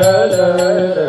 विठ्ठल कुमाई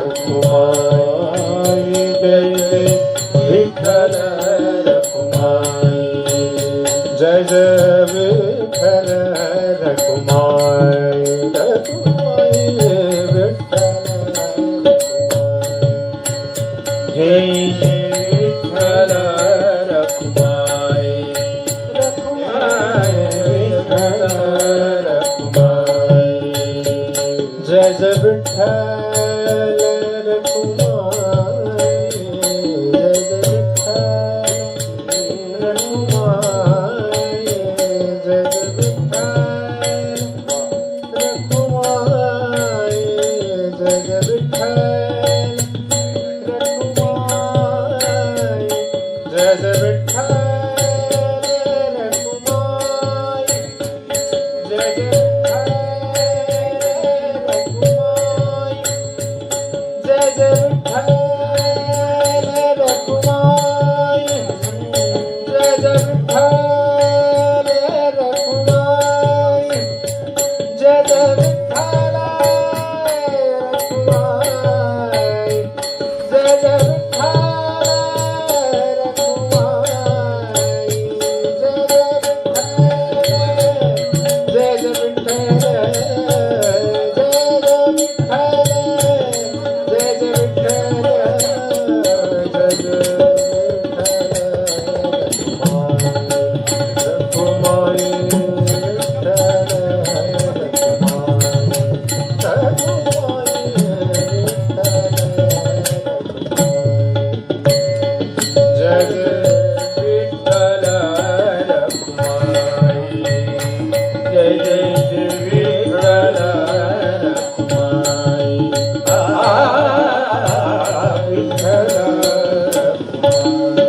विठ्ठल विठ्ठल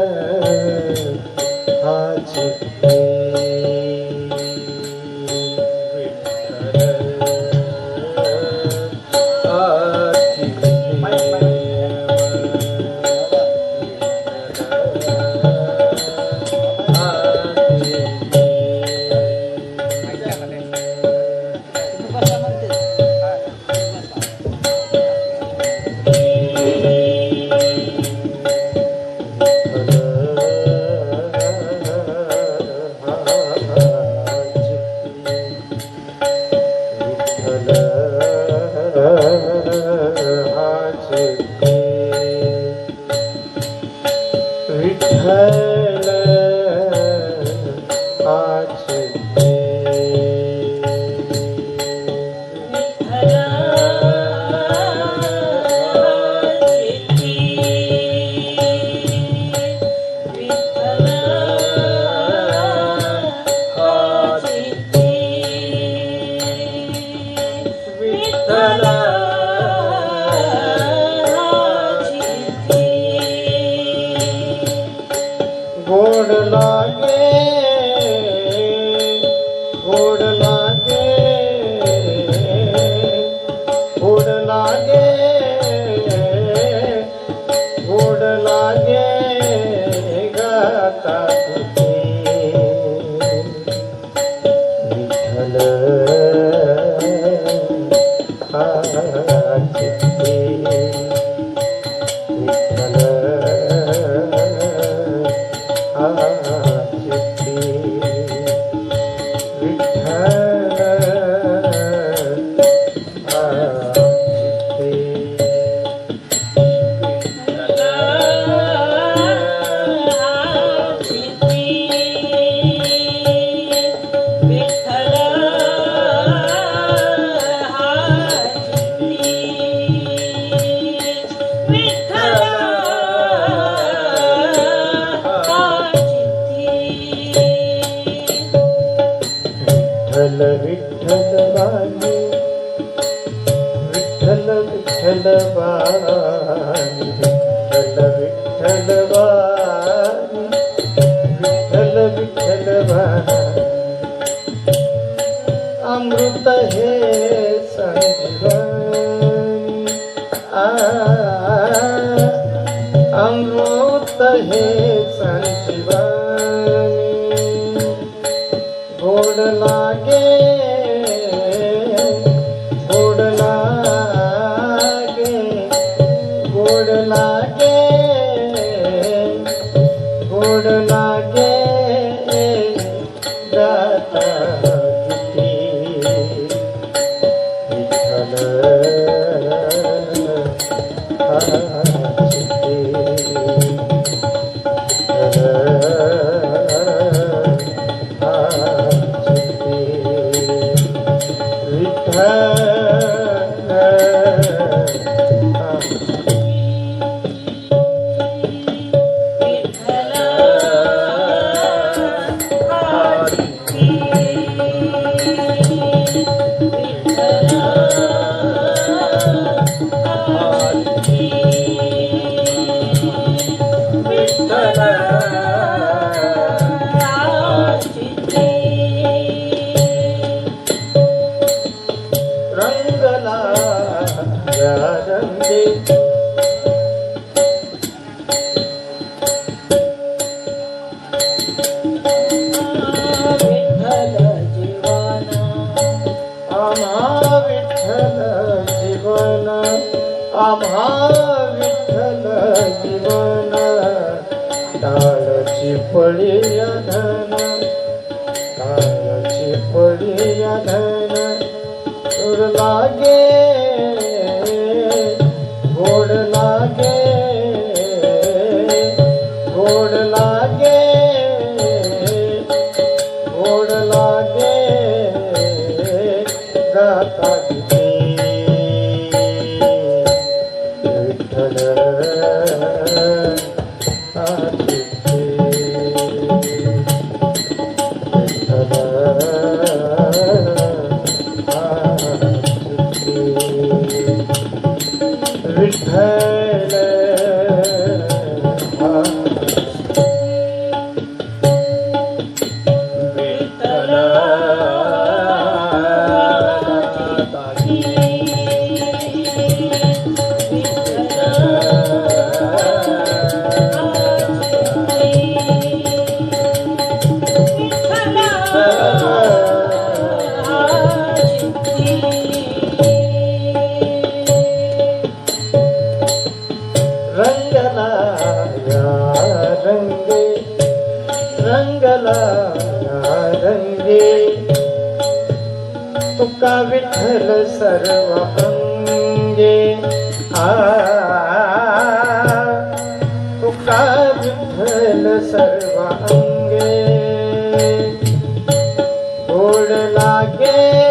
अमृत है संजीवनी अमृत है संजीवनी आम्हा विठ्ठल जीवन कालची पळी धन कालची पळी धन लागे Hare का विठ्ठल सर्वांगे. गोड लागे.